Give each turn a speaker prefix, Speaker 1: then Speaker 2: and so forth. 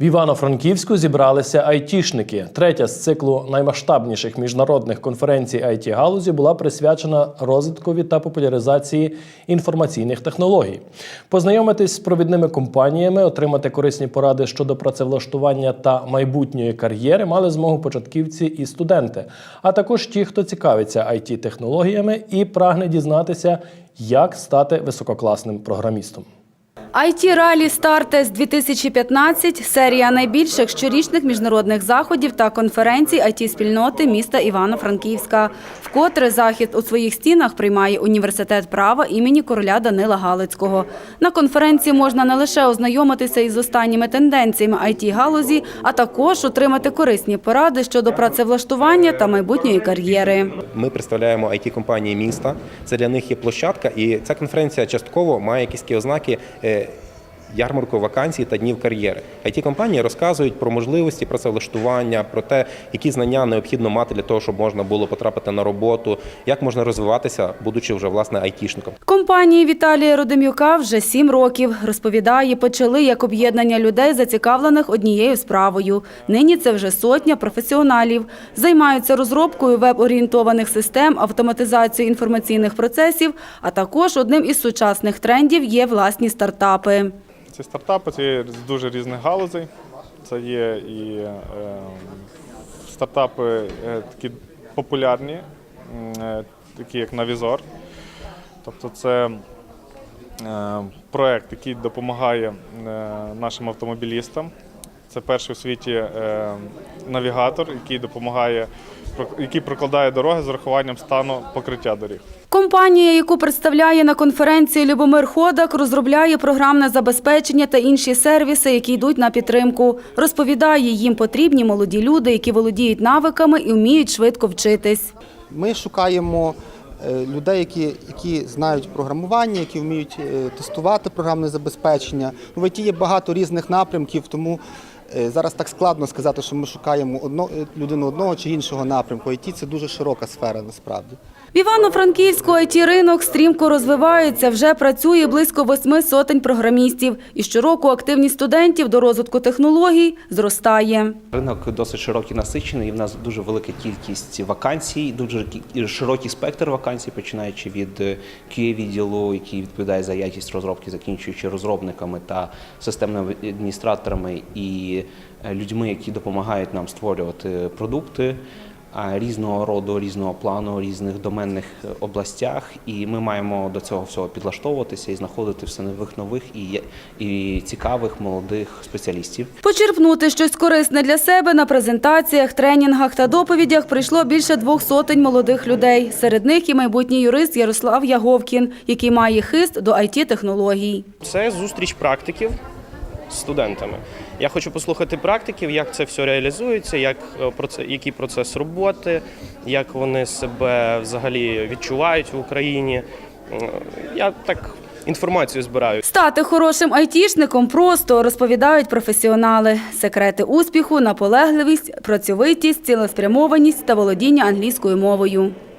Speaker 1: В Івано-Франківську зібралися айтішники. Третя з циклу наймасштабніших міжнародних конференцій it галузі була присвячена розвиткові та популяризації інформаційних технологій. Познайомитись з провідними компаніями, отримати корисні поради щодо працевлаштування та майбутньої кар'єри мали змогу початківці і студенти, а також ті, хто цікавиться it технологіями і прагне дізнатися, як стати висококласним програмістом.
Speaker 2: IT Ралі Стартес 2015 – серія найбільших щорічних міжнародних заходів та конференцій IT-спільноти міста Івано-Франківська. Вкотре захід у своїх стінах приймає університет права імені короля Данила Галицького. На конференції можна не лише ознайомитися із останніми тенденціями IT-галузі, а також отримати корисні поради щодо працевлаштування та майбутньої кар'єри.
Speaker 3: Ми представляємо it компанії міста. Це для них є площадка, і ця конференція частково має якісь ознаки. Ярмарку вакансій та днів кар'єри. it компанії розказують про можливості працевлаштування, про те, які знання необхідно мати для того, щоб можна було потрапити на роботу, як можна розвиватися, будучи вже власне айтішником.
Speaker 2: Компанії Віталія Родимюка вже сім років. Розповідає, почали як об'єднання людей, зацікавлених однією справою. Нині це вже сотня професіоналів. Займаються розробкою веб-орієнтованих систем, автоматизацією інформаційних процесів, а також одним із сучасних трендів є власні стартапи.
Speaker 4: Ці стартапи це з дуже різних галузей. Це є і е, стартапи е, такі популярні, е, такі як Навізор. Тобто це е, проект, який допомагає е, нашим автомобілістам. Це перший у світі е, навігатор, який допомагає, який прокладає дороги з урахуванням стану покриття доріг.
Speaker 2: Компанія, яку представляє на конференції Любомир Ходак, розробляє програмне забезпечення та інші сервіси, які йдуть на підтримку. Розповідає, їм потрібні молоді люди, які володіють навиками і вміють швидко вчитись.
Speaker 5: Ми шукаємо е, людей, які, які знають програмування, які вміють е, тестувати програмне забезпечення. В ІТ є багато різних напрямків, тому зараз так складно сказати, що ми шукаємо одно, е, людину одного чи іншого напрямку. ІТ – це дуже широка сфера насправді.
Speaker 2: В Івано-Франківську IT-ринок стрімко розвивається. Вже працює близько восьми сотень програмістів. І щороку активність студентів до розвитку технологій зростає.
Speaker 6: Ринок досить широкий насичений. і В нас дуже велика кількість вакансій, дуже широкий спектр вакансій, починаючи від QA відділу, який відповідає за якість розробки, закінчуючи розробниками та системними адміністраторами і е, людьми, які допомагають нам створювати продукти. Різного роду, різного плану, різних доменних е, областях, і ми маємо до цього всього підлаштовуватися і знаходити все нових нових і, і цікавих молодих спеціалістів.
Speaker 2: Почерпнути щось корисне для себе на презентаціях, тренінгах та доповідях прийшло більше двох сотень молодих людей. Серед них і майбутній юрист Ярослав Яговкін, який має хист до IT-технологій.
Speaker 7: Це зустріч практиків студентами. Я хочу послухати практиків, як це все реалізується, як е, який процес роботи, як вони себе взагалі відчувають в Україні. Е, Я так інформацію збираю.
Speaker 2: Стати хорошим айтішником просто розповідають професіонали. Секрети успіху, наполегливість, працьовитість, цілеспрямованість та володіння англійською мовою.